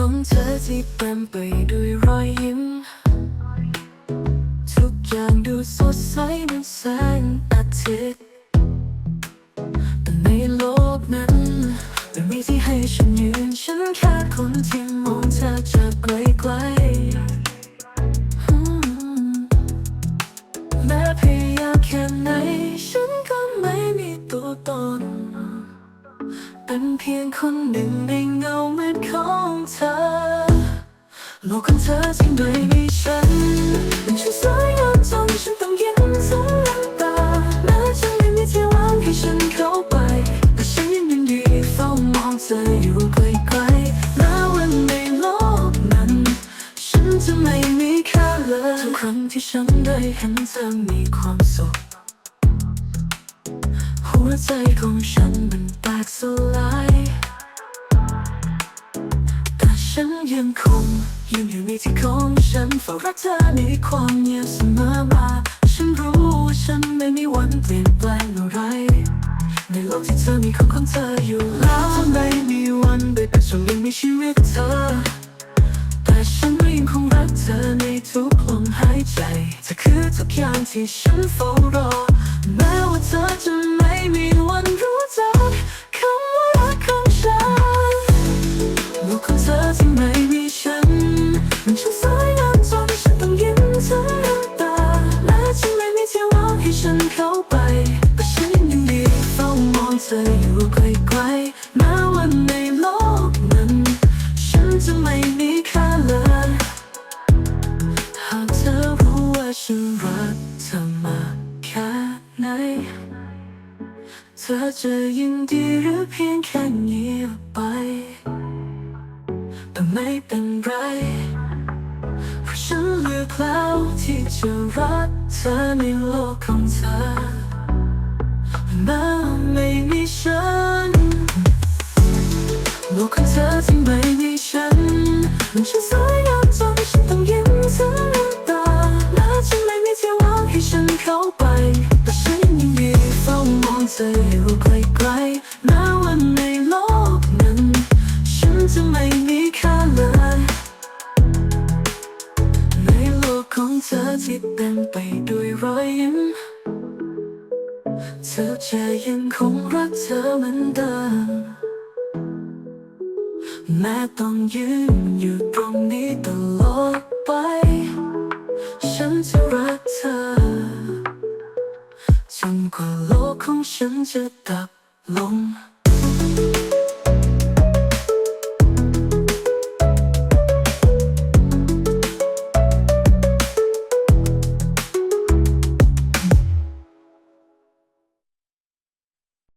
ของเธอที่เต็มไปด้วยรอยยิ้ม ทุกอย่างดูสดใสเหมือนแสงอาทิตย์แต่ในโลกนั้นไม่มีที่ให้ฉันยืน ฉันแค่คนที่มองเธอจากไกลๆ เป็นเพียงคนหนึ่งในเงามืดของเธอ โลกของเธอที่ไม่มีฉันมันช่างสวยงามจนฉันต้องยิ้มทั้งน้ำตาแม้จะไม่มีที่ว่างให้ฉันเข้าไปแต่ฉันยังยินดีเฝ้ามองเธออยู่ไกลๆแม้วันในโลกนั้น ฉันจะไม่มีค่าเลยทุกครั้งที่ฉันได้เห็นเธอมีความสุข ใจของฉันมันแตกสลาย แต่ฉันยังคงยืนอยู่ในที่ของฉันเฝ้ารักเธอในความเงียบเสมอมาฉันรู้ว่าฉันไม่มีวันเปลี่ยนแปลงอะไร ในโลกที่เธอมีคนของเธออยู่แล้วจะไม่มีวันได้เป็นส่วนหนึ่งในชีวิตเธอ แต่ฉันก็ยังคงรักเธอในทุกลมหายใจเธอคือทุกอย่างที่ฉันเฝ้ารอ แม้ว่าเธอจะ ไธอจะยินดีหรือเพียงแค่เงียบไป แต่ไม่เป็นไร เพราะฉันเลือกแล้วที่จะรักเธอในโลกของเธอแม้ไม่มีฉัน โลกของเธอที่ไม่มีฉัน มันช่างสวยงามจนฉันต้องยิ้มทั้งน้ำตาและฉันไม่มีที่ว่างให้ฉันเข้าไปแต่ฉันยังยิน เธอที่เต็มไปด้วยรอยยิ้ม เธอจะยังคงรักเธอเหมือนเดิม แม้ต้องยืนอยู่ตรงนี้ตลอดไป ฉันจะรักเธอจนกว่าโลกของฉันจะดับลง